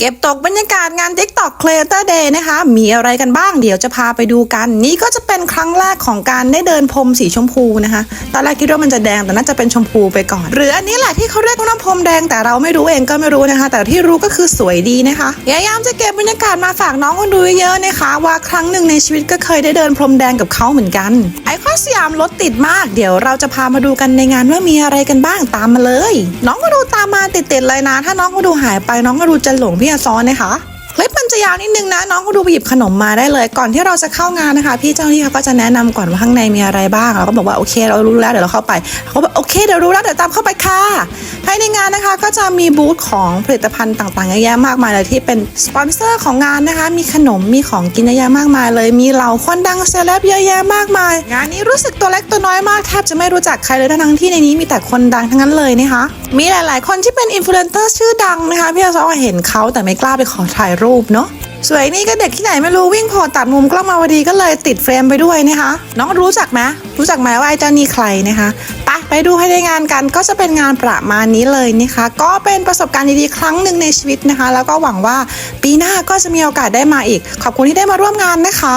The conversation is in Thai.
เก็บตกบรรยากาศงาน TikTok Creator Day นะคะ มีอะไรกันบ้างเดี๋ยวจะพาไปดูกัน นี่ก็จะเป็นครั้งแรกของการได้เดินพรมสีชมพูนะคะ ตอนแรกคิดว่ามันจะแดงแต่น่าจะเป็นชมพูไปก่อน หรืออันนี้แหละที่เขาเรียกว่าน้ำพรมแดงแต่เราไม่รู้เองก็ไม่รู้นะคะ แต่ที่รู้ก็คือสวยดีนะคะพยายามจะเก็บบรรยากาศมาฝากน้องคนดูเยอะๆนะคะ ว่าครั้งหนึ่งในชีวิตก็เคยได้เดินพรมแดงกับเขาเหมือนกัน ไอคอนสยามรถติดมาก เดี๋ยวเราจะพามาดูกันในงานว่ามีอะไรกันบ้างตามมาเลย น้องก็ดูามมาติดๆเลยนะ ถ้าน้องก็ดูหายไปน้องก็ดูจะหลงพี่อาซ้อนนะคะคลิปมันจะยาวนิดนึงนะ น้องก็ดูไปหยิบขนมมาได้เลย ก่อนที่เราจะเข้างานนะคะ พี่เจ้าหน้าที่เขาก็จะแนะนำก่อนว่าข้างในมีอะไรบ้างเราก็บอกว่าโอเค เรารู้แล้วเดี๋ยวเราเข้าไปเขาบอกโอเคเดี๋ยวรู้แล้วเดี๋ยวตามเข้าไปค่ะภายในงานนะคะก็จะมีบูธของผลิตภัณฑ์ต่างๆเยอะแยะมากมายเลยที่เป็นสปอนเซอร์ของงานนะคะ มีขนมมีของกินเยอะแยะมากมายเลย มีเหล่าคนดังเซเลบเยอะแยะมากมาย งานนี้รู้สึกตัวเล็กตัวน้อยมากแทบจะไม่รู้จักใครเลยทั้งที่ในนี้มีแต่คนดังทั้งนั้นเลยนะคะมีหลาย ๆ คนที่เป็นอินฟลูเอนเซอร์ชื่อดังนะคะ พี่อาซอเห็นเขาแต่ไม่กล้าไปขอถ่ายรูปเนาะสวยนี่ก็เด็กที่ไหนไม่รู้วิ่งโผล่ตัดมุมกล้องมาวดีก็เลยติดเฟรมไปด้วยนะคะ น้องรู้จักไหมรู้จักไหมว่าไอ้เจ้านี่ใครนะคะไปไปดูให้ได้งานกันก็จะเป็นงานประมาณนี้เลยนะคะ ก็เป็นประสบการณ์ดีๆครั้งหนึ่งในชีวิตนะคะ แล้วก็หวังว่าปีหน้าก็จะมีโอกาสได้มาอีก ขอบคุณที่ได้มาร่วมงานนะคะ